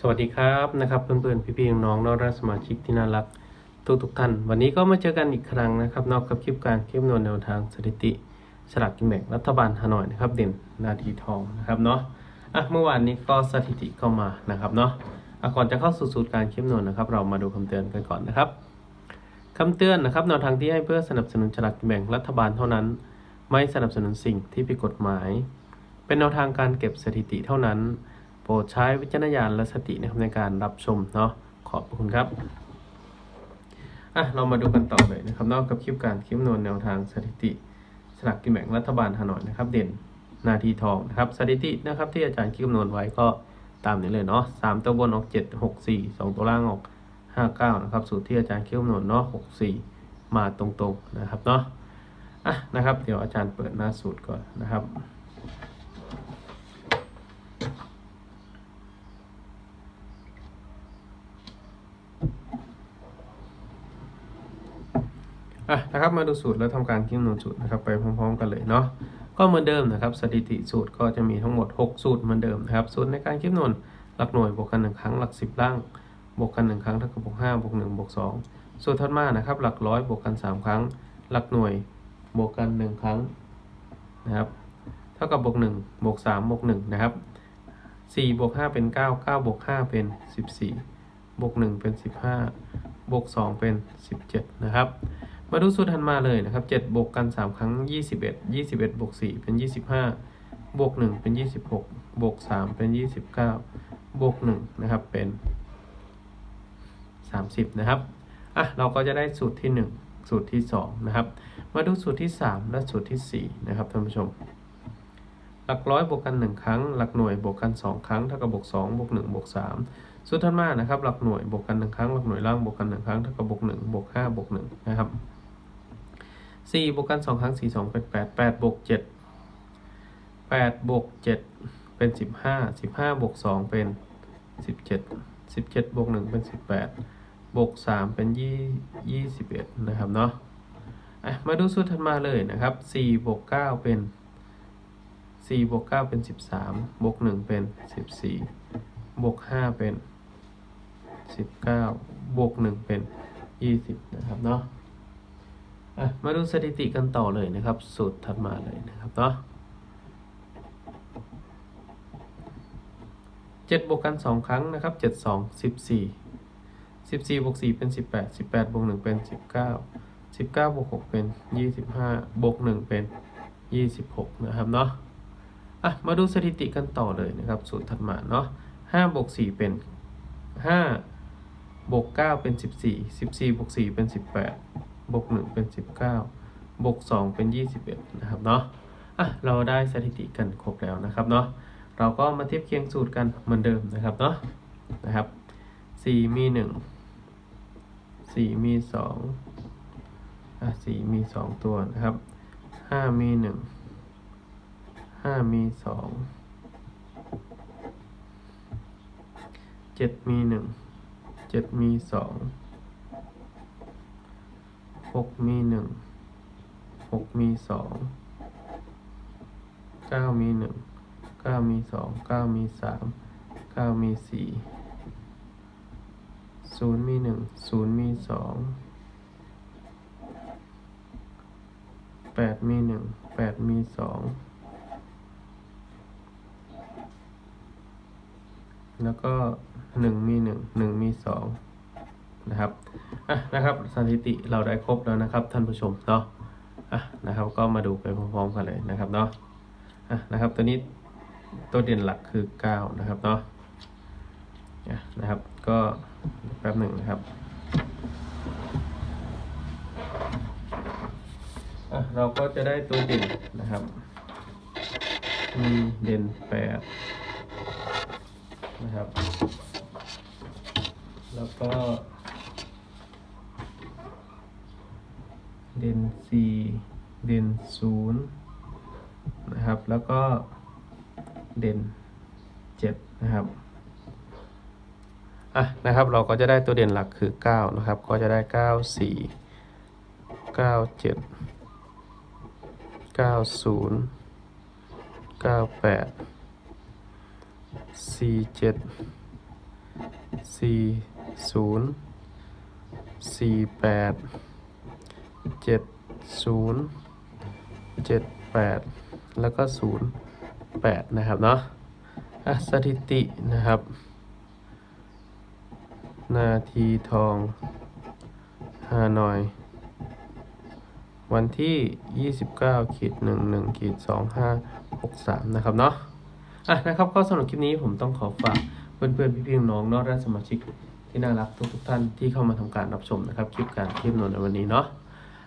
สวัสดีครับนะครับเพื่อนๆพี่ๆน้องๆน้องรักสมาชิกที่น่ารักทุกๆท่าน วันนี้ก็มาเจอกันอีกครั้งนะครับ นอกกับคลิปการคลิปนวณแนวทางสถิติสลากกินแบ่งรัฐบาลฮานอยนะครับ เด่นนาทีทองนะครับเนาะอะเมื่อวานนี้ก็สถิติเข้ามานะครับเนาะอะก่อนจะเข้าสู่สูตรการคลิปนวณนะครับ เรามาดูคำเตือนกันก่อนนะครับคำเตือนนะครับแนวทางที่ให้เพื่อสนับสนุนสลากกินแบ่งรัฐบาลเท่านั้น ไม่สนับสนุนสิ่งที่ผิดกฎหมาย เป็นแนวทางการเก็บสถิติเท่านั้น ปรดใช้วิจารณญาณและสตินะครับในการรับชมเนาะขอบคุณครับอะเรามาดูกันต่อเลยนะครับนอกกับคลิปการคลิปนวลแนวทางสถิติสลากกินแบ่งรัฐบาลฮานอยนะครับ เด่นนาทีทองนะครับสถิตินะครับที่อาจารย์คลิปนวณไว้ก็ตามนี้เลยเนาะสามตัวบนออกเจ็ดหกสี่สองตัวล่างออกห้าเก้านะครับสูตรที่อาจารย์คลิปนวณเนาะหกสี่มาตรงๆนะครับเนาะอะนะครับ เดี๋ยวอาจารย์เปิดหน้าสูตรก่อนนะครับ อะนะครับมาดูสูตรแล้วทำการคิดคำนวณสูตรนะครับไปพร้อมๆ กันเลยเนาะก็เหมือนเดิมนะครับสถิติสูตรก็จะมีทั้งหมด 6 สูตรเหมือนเดิมนะครับสูตรในการคิดคำนวณหลักหน่วยบวกกันหนึ่งครั้งหลัก 10 ล่างบวกกันหนึ่งครั้งเท่ากับบวก5บวก1บวก2สูตรถัดมานะครับหลักร้อยบวกกัน 3 ครั้ง หลักหน่วยบวกกัน1ครั้งนะครับเท่ากับบวก1บวก3บวก1นะครับ4บวก5เป็น 9 9บวก5เป็น 14บวก1เป็น 15บวก2เป็น 17นะครับ มาดูสูตรถัดมาเลยนะครับ7บวกกัน 3 ครั้ง 21 21บวก4เป็น 25 บวก 1 เป็น 26 บวก 3 เป็น 29 บวก 1 นะครับ เป็น 30 นะครับ อะ เราก็จะได้สูตรที่ 1 สูตรที่ 2 นะครับ มาดูสูตรที่ 3 และสูตรทีสี่ 4 นะครับท่านผู้ชม หลักร้อยบวกกัน 1 ครั้ง หลักหน่วยบวกกัน 2 ครั้ง เท่ากับบวก2บวก1บวก3สูตรถัดมานะครับ หลักหน่วยบวกกัน 1 ครั้ง หลักหน่วยล่างบวกกัน 1 ครั้ง เท่ากับบวก1บวก5บวก1นะครับ สี่บวกกันสองครั้งสี่สองเป็นแปดแปดบวกเจ็ดแปดบวกเจ็ดเป็นสิบห้าสิบห้าบวกสองเป็นสิบเจ็ดสิบเจ็ดบวกหนึ่งเป็นสิบแปดบวกสามเป็นยี่ยี่สิบเอ็ดนะครับเนาะอะมาดูสูตรถัดมาเลยนะครับสี่บวกเก้าเป็นสี่บวกเก้าเป็นสิบสามบวกหนึ่งเป็นสิบสี่บวกห้าเป็นสิบเก้าบวกหนึ่งเป็นยี่สิบนะครับเนาะอะ มาดูสถิติกันต่อเลยนะครับ สูตรถัดมาเลยนะครับเนาะเจ็ดบวกกันสองครั้งนะครับเจ็ดสองสิบสี่สิบสี่บวกสี่เป็นสิบแปดสิบแปดบวกหนึ่งเป็นสิบเก้าสิบเก้าบวกหกเป็นยี่สิบห้าบวกหนึ่งเป็นยี่สิบหกนะครับเนาะอะมาดูสถิติกันต่อเลยนะครับ สูตรถัดมาเนาะห้าบวกสี่เป็นห้าบวกเก้าเป็นสิบสี่สิบสี่บวกสี่เป็นสิบแปด บวกหนึ่งเป็นสิบเก้าบวกสองเป็นยี่สิบเอ็ดนะครับเนาะอะเราได้สถิติกันครบแล้วนะครับเนาะเราก็มาเทียบเคียงสูตรกันเหมือนเดิมนะครับเนาะนะครับสี่มีหนึ่งสี่มีสองอะสี่มีสองตัวนะครับห้ามีหนึ่งห้ามีสองเจ็ดมีหนึ่งเจ็ดมีสอง หกมีหนึ่งหกมีสองเก้ามีหนึ่งเก้ามีสองเก้ามีสามเก้ามีสี่ศูนย์มีหนึ่งศูนย์มีสองแปดมีหนึ่งแปดมีสองแล้วก็หนึ่งมีหนึ่งหนึ่งมีสอง นะครับอะนะครับสถิติเราได้ครบแล้วนะครับ ท่านผู้ชมเนาะอะนะครับก็มาดูไปพร้อมๆกันเลยนะครับเนาะอะนะครับตัวนี้ตัวเด่นหลักคือ 9 นะครับเนาะอะนะครับก็แป๊บหนึ่งนะครับอะเราก็จะได้ตัวเด่นนะครับมีเด่นแปดนะครับ แล้วก็ เด่นสี่เด่นศูนย์นะครับ แล้วก็เด่นเจ็ดนะครับอะนะครับ เราก็จะได้ตัวเด่นหลักคือ 9 นะครับ ก็จะได้ 9 4 9 7 9 0 9 8 4 7สี่ศูนย์สี่แปด เจ็ดศูนย์เจ็ดแปดแล้วก็ศูนย์แปดนะครับเนาะอะสถิตินะครับ นาทีทองฮานอย วันที่ 29ขีด11ขีด2563 นะครับเนาะอะนะครับก็สำหรับคลิปนี้ผมต้องขอฝากเพื่อนๆ พี่ๆน้องๆนอกและสมาชิกที่น่ารักทุกๆท่านที่เข้ามาทำการรับชมนะครับ คลิปการคลิปนนในวันนี้เนาะ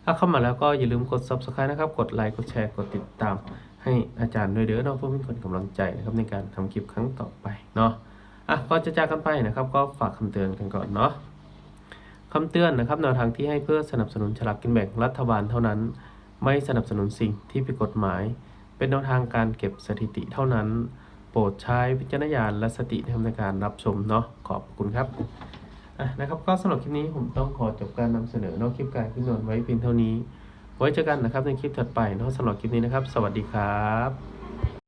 ถ้าเข้ามาแล้วก็อย่าลืมกด subscribe นะครับ กดไลค์กดแชร์กดติดตาม ให้อาจารย์ด้วยเด้อเนาะเพื่อเป็นคนกำลังใจนะครับในการทำคลิปครั้งต่อไปเนาะอะก่อนจะจากกันไปนะครับ ก็ฝากคำเตือนกันก่อนเนาะคำเตือนนะครับแนวทางที่ให้เพื่อสนับสนุนฉลากกินแบ่งรัฐบาลเท่านั้น ไม่สนับสนุนสิ่งที่ผิดกฎหมาย เป็นแนวทางการเก็บสถิติเท่านั้น โปรดใช้วิจารณญาณและสติในการรับชมเนาะขอบคุณครับ อะนะครับก็สำหรับคลิปนี้ผมต้องขอจบการนำเสนอนอกคลิปการขึ้นนนไว้เพียงเท่านี้ ไว้เจอกันนะครับในคลิปถัดไปนาะสำหรับคลิปนี้นะครับ สวัสดีครับ